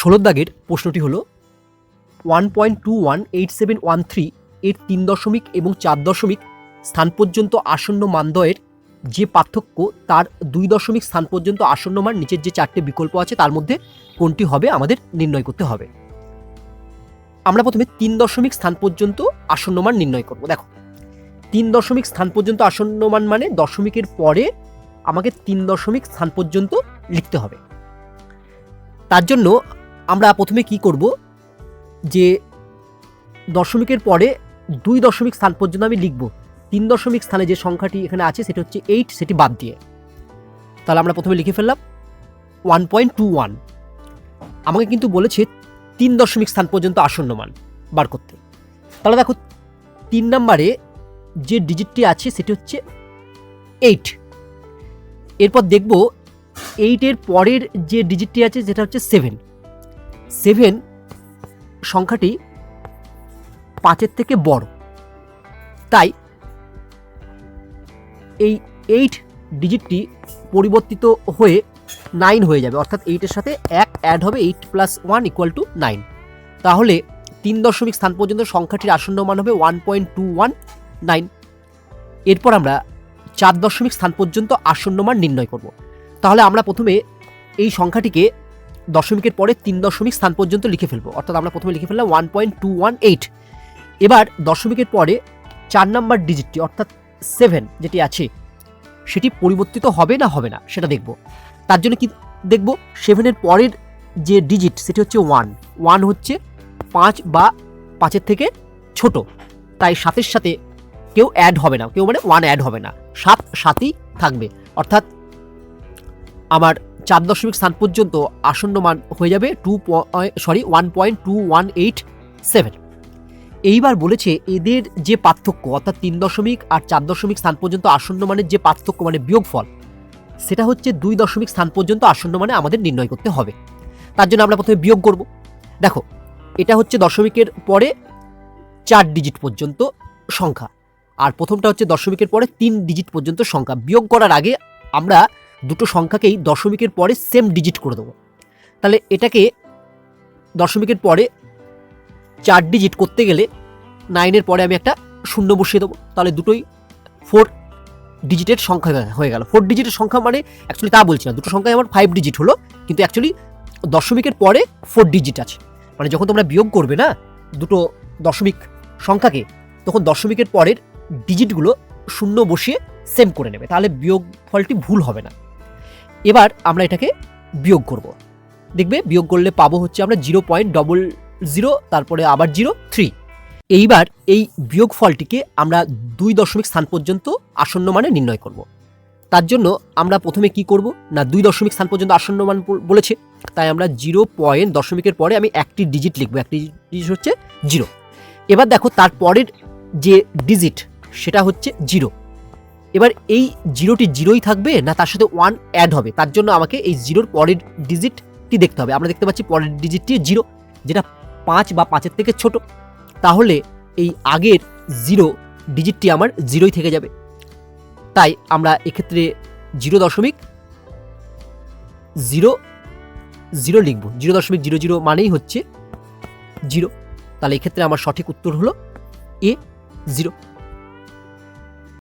ষোলোর দাগের প্রশ্নটি হলো one point two one eight seven one three এর তিন দশমিক এবং চার দশমিক স্থান পর্যন্ত আসন্ন মানদয়ের যে পার্থক্য, তার দুই দশমিক স্থান পর্যন্ত আসন্ন মান নিচের যে চারটে বিকল্প আছে, তার মধ্যে কোনটি হবে আমাদের নির্ণয় করতে হবে। আমরা প্রথমে তিন দশমিক স্থান পর্যন্ত আসন্ন মান নির্ণয় করব। দেখো, তিন দশমিক স্থান পর্যন্ত আসন্ন মান মানে দশমিকের পরে আমাকে তিন দশমিক স্থান পর্যন্ত লিখতে হবে। তার জন্য আমরা প্রথমে কি করব? যে দশমিকের পরে দুই দশমিক স্থান পর্যন্ত আমি লিখব। তিন দশমিক স্থানে যে সংখ্যাটি এখানে আছে, সেটা হচ্ছে এইট সেটি বাদ দিয়ে। তাহলে আমরা প্রথমে লিখে ফেললাম ওয়ান পয়েন্ট টু ওয়ান আমাকে কিন্তু বলেছে তিন দশমিক স্থান পর্যন্ত আসন্ন মান বার করতে। তাহলে দেখো, তিন নম্বরে যে ডিজিটটি আছে, সেটি হচ্ছে এইট এরপর দেখব এইটের পরের যে ডিজিটটি আছে, সেটা হচ্ছে সেভেন সেভেন সংখ্যাটি পাঁচের থেকে বড়। তাই এই এইট ডিজিটটি পরিবর্তিত হয়ে নাইন হয়ে যাবে। অর্থাৎ এইটের সাথে এক অ্যাড হবে eight plus one equal to nine তাহলে তিন দশমিক স্থান পর্যন্ত সংখ্যাটির আসন্ন মান হবে one point two one nine এরপর আমরা চার দশমিক স্থান পর্যন্ত আসন্ন মান নির্ণয় করব। তাহলে আমরা প্রথমে এই সংখ্যাটিকে দশমিকের পরে তিন দশমিক স্থান পর্যন্ত লিখে ফেলব। অর্থাৎ আমরা প্রথমে লিখে ফেললাম one point two one eight এবার দশমিকের পরে চার নাম্বার ডিজিটটি অর্থাৎ সেভেন যেটি আছে, সেটি পরিবর্তিত হবে না হবে না, সেটা দেখব। তার জন্য কি দেখব? সেভেনের পরের যে ডিজিট সেটি হচ্ছে ওয়ান ওয়ান হচ্ছে পাঁচ বা পাঁচের থেকে ছোট। তাই সাতের সাথে কেউ অ্যাড হবে না। কেউ মানে ওয়ান অ্যাড হবে না। সাত সাতই থাকবে। অর্থাৎ আমার চার দশমিক স্থান পর্যন্ত আসন্ন মান হয়ে যাবে two sorry one point two one eight seven এইবার বলেছে এদের যে পার্থক্য, অর্থাৎ তিন দশমিক আর চার দশমিক স্থান পর্যন্ত আসন্ন মানের যে পার্থক্য মানে বিয়োগফল, সেটা হচ্ছে দুই দশমিক স্থান পর্যন্ত আসন্ন মানে আমাদের নির্ণয় করতে হবে। তার জন্য আমরা প্রথমে বিয়োগ করব। দেখো, এটা হচ্ছে দশমিকের পরে চার ডিজিট পর্যন্ত সংখ্যা, আর প্রথমটা হচ্ছে দশমিকের পরে তিন ডিজিট পর্যন্ত সংখ্যা। বিয়োগ করার আগে আমরা দুটো সংখ্যাকেই দশমিকের পরে সেম ডিজিট করে দেবো। তাহলে এটাকে দশমিকের পরে চার ডিজিট করতে গেলে নাইনের পরে আমি একটা শূন্য বসিয়ে দেবো। তাহলে দুটোই ফোর ডিজিটের সংখ্যা হয়ে গেল। ফোর ডিজিটের সংখ্যা মানে অ্যাকচুয়ালি তা বলছি না, দুটো সংখ্যায় আমার ফাইভ ডিজিট হলো, কিন্তু অ্যাকচুয়ালি দশমিকের পরে ফোর ডিজিট আছে। মানে যখন তোমরা বিয়োগ করবে না দুটো দশমিক সংখ্যাকে, তখন দশমিকের পরের ডিজিটগুলো শূন্য বসিয়ে সেম করে নেবে। তাহলে বিয়োগ ফলটি ভুল হবে না। এবার আমরা এটাকে বিয়োগ করব। দেখবে বিয়োগ করলে পাবো হচ্ছে আমরা জিরো পয়েন্ট ডবল জিরো, তারপরে আবার জিরো, থ্রি। এইবার এই বিয়োগ ফলটিকে আমরা দুই দশমিক স্থান পর্যন্ত আসন্ন মানে নির্ণয় করব। তার জন্য আমরা প্রথমে কি করব? না, দুই দশমিক স্থান পর্যন্ত আসন্ন মান বলেছে। তাই আমরা জিরো পয়েন্ট দশমিকের পরে আমি একটি ডিজিট লিখব। একটি ডিজিট হচ্ছে জিরো। এবার দেখো তার পরের যে ডিজিট সেটা হচ্ছে জিরো। এবার এই জিরোটি জিরোই থাকবে না তার সাথে ওয়ান অ্যাড হবে। তার জন্য আমাকে এই জিরোর পরের ডিজিটটি দেখতে হবে। আমরা দেখতে পাচ্ছি পরের ডিজিটটি জিরো যেটা পাঁচ বা পাঁচের থেকে ছোট। তাহলে এই আগের জিরো ডিজিটটি আমার জিরোই থেকে যাবে। তাই আমরা এক্ষেত্রে জিরো দশমিক জিরো জিরো লিখব। জিরো দশমিক জিরো জিরো মানেই হচ্ছে জিরো তাহলে এক্ষেত্রে আমার সঠিক উত্তর হলো এ জিরো